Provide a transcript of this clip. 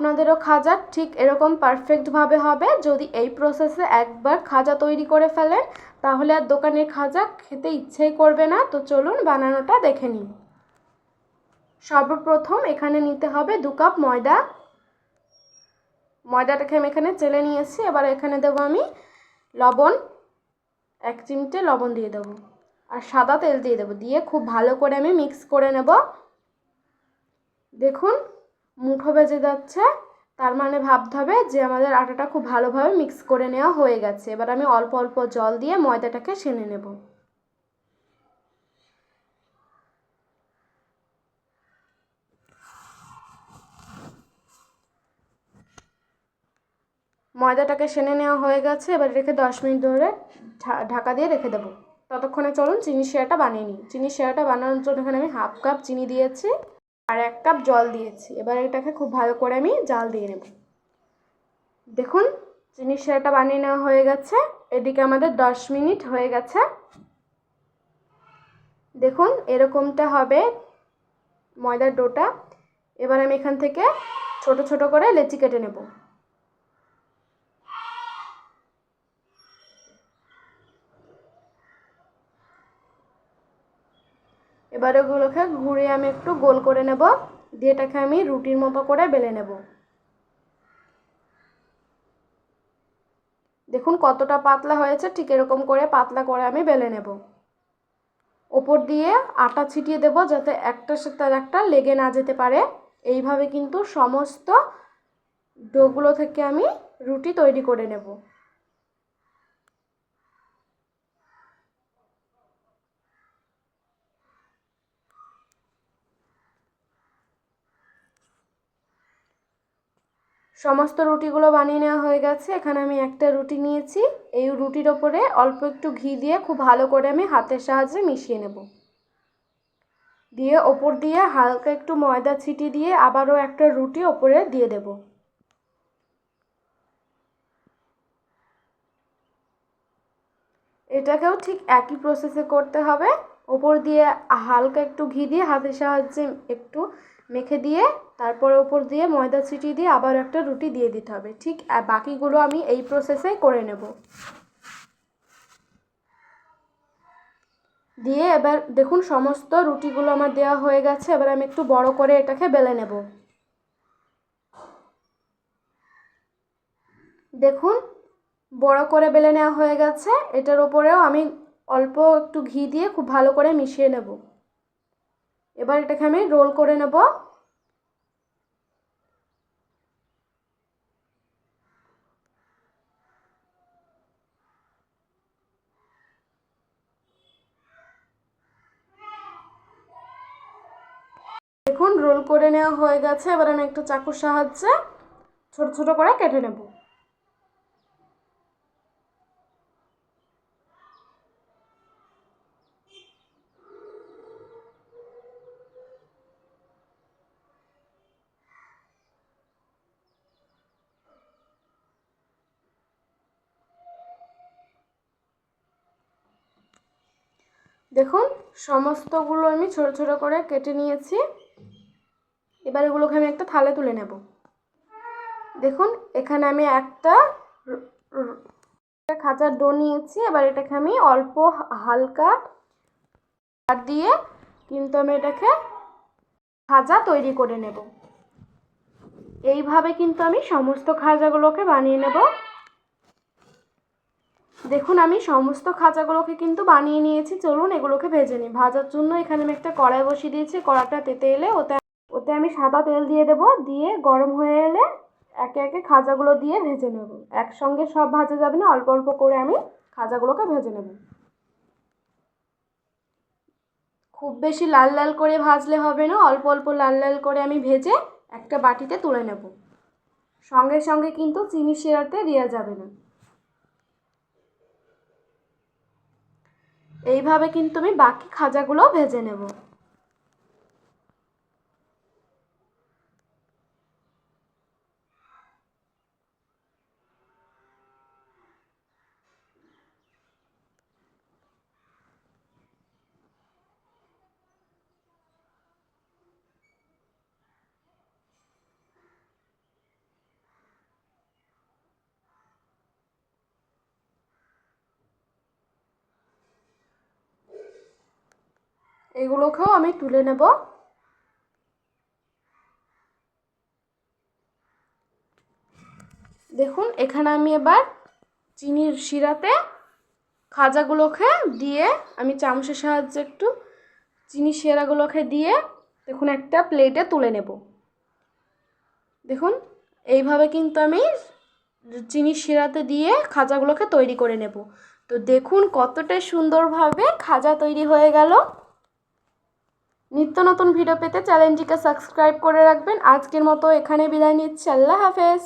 আপনাদেরও খাজা ঠিক এরকম পারফেক্টভাবে হবে। যদি এই প্রসেসে একবার খাজা তৈরি করে ফেলেন, তাহলে আর দোকানের খাজা খেতে ইচ্ছেই করবে না। তো চলুন বানানোটা দেখে নিন সর্বপ্রথম এখানে নিতে হবে দু কাপ ময়দা। ময়দাটাকে আমি এখানে চেলে নিয়েছি। এবার এখানে দেবো আমি লবণ। এক চিমটে লবণ দিয়ে দেবো। আর সাদা তেল দিয়ে দেবো। দিয়ে খুব ভালো করে আমি মিক্স করে নেব। দেখুন মুঠো বেজে যাচ্ছে, তার মানে ভাবতে হবে যে আমাদের আটাটা খুব ভালোভাবে মিক্স করে নেওয়া হয়ে গেছে। এবার আমি অল্প অল্প জল দিয়ে ময়দাটাকে সেনে নেব। ময়দাটাকে সেনে নেওয়া হয়ে গেছে, এবার রেখে দশ মিনিট ধরে ঢাকা দিয়ে রেখে দেবো। ততক্ষণে চলুন চিনি শেয়াটা বানিয়ে নিই। চিনি শেয়াটা বানানোর জন্য এখানে আমি হাফ কাপ চিনি দিয়েছি। আর এক কাপ জল দিয়েছি। এবার এটাকে খুব ভালো করে আমি জাল দিয়ে নেব। দেখুন, চিনি সেরাটা বানিয়ে নেওয়া হয়ে গেছে। এদিকে আমাদের দশ মিনিট হয়ে গেছে। দেখুন, এরকমটা হবে ময়দার ডোটা। এবার আমি এখান থেকে ছোট ছোট করে লেচি কেটে নেব। এবার ওগুলোকে ঘুরিয়ে আমি একটু গোল করে নেব। দিয়ে এটাকে আমি রুটির মতো করে বেলে নেব। দেখুন কতটা পাতলা হয়েছে, ঠিক এরকম করে পাতলা করে আমি বেলে নেব। ওপর দিয়ে আটা ছিটিয়ে দেব যাতে একটার সাথে একটা লেগে না যেতে পারে। এইভাবে কিন্তু সমস্ত ডোগুলো থেকে আমি রুটি তৈরি করে নেব। সমস্ত রুটিগুলো বানিয়ে নেওয়া হয়ে গেছে। এখানে আমি একটা রুটি নিয়েছি। এই রুটির ওপরে অল্প একটু ঘি দিয়ে খুব ভালো করে আমি হাতের সাহায্যে মিশিয়ে নেব। দিয়ে ওপর দিয়ে হালকা একটু ময়দা ছিটি দিয়ে আবারও একটা রুটি ওপরে দিয়ে দেব। এটাকেও ঠিক একই প্রসেসে করতে হবে। ওপর দিয়ে হালকা একটু ঘি দিয়ে হাতের সাহায্যে একটু মেখে দিয়ে তারপরে ওপর দিয়ে ময়দা ছিটিয়ে দিয়ে আবার একটা রুটি দিয়ে দিতে হবে। ঠিক বাকিগুলো আমি এই প্রসেসেই করে নেব। দিয়ে এবার দেখুন সমস্ত রুটিগুলো আমার দেওয়া হয়ে গেছে, এবার আমি একটু বড় করে এটাকে বেলে নেব। দেখুন, বড় করে বেলে নেওয়া হয়ে গেছে, এটার ওপরেও আমি অল্প একটু ঘি দিয়ে খুব ভালো করে মিশিয়ে নেব। এবার এটাকে আমি রোল করে নেব দেখুন রোল করে নেওয়া হয়ে গেছে। এবার আমি একটা চাকুর সাহায্যে ছোট ছোট করে কেটে নেব। দেখুন, সমস্তগুলো আমি ছোট ছোট করে কেটে নিয়েছি। এবার এগুলোকে আমি একটা থালে তুলে নেব। দেখুন, এখানে আমি একটা খাঁচার ডো নিয়েছি। এবার এটাকে আমি অল্প হালকা হাত দিয়ে কিন্তু আমি এটাকে খাজা তৈরি করে নেব। এইভাবে কিন্তু আমি সমস্ত খাজাগুলোকে বানিয়ে নেব। দেখুন, আমি সমস্ত খাঁচাগুলোকে কিন্তু বানিয়ে নিয়েছি। চলুন, এগুলোকে ভেজে নিই। ভাজার জন্য এখানে আমি একটা কড়াই বসিয়ে দিয়েছি। কড়াটা তেতে এলে ওতে ওতে আমি সাদা তেল দিয়ে দেবো, দিয়ে গরম হয়ে এলে একে একে খাজাগুলো দিয়ে ভেজে নেব। একসঙ্গে সব ভাজা যাবে না, অল্প অল্প করে আমি খাজাগুলোকে ভেজে নেব। খুব বেশি লাল লাল করে ভাজলে হবে না, অল্প অল্প লাল লাল করে আমি ভেজে একটা বাটিতে তুলে নেব। সঙ্গে সঙ্গে কিন্তু চিনি শিরাতে দেওয়া যাবে না। এইভাবে কিন্তু আমি বাকি খাজাগুলো ভেজে নেব। এগুলোকেও আমি তুলে নেব। দেখুন, এখানে আমি এবার চিনির শিরাতে খাজাগুলোকে দিয়ে আমি চামচের সাহায্যে একটু চিনি শিরাগুলোকে দিয়ে দেখুন, একটা প্লেটে তুলে নেব। দেখুন, এইভাবে কিন্তু আমি চিনি শিরাতে দিয়ে খাজাগুলোকে তৈরি করে নেব। তো দেখুন, কতটা সুন্দরভাবে খাজা তৈরি হয়ে গেল। নিত্য নতুন ভিডিও পেতে চ্যানেলটিকে সাবস্ক্রাইব করে রাখবেন। আজকের মতো এখানে বিদায় নিচ্ছি। আল্লাহ হাফেজ।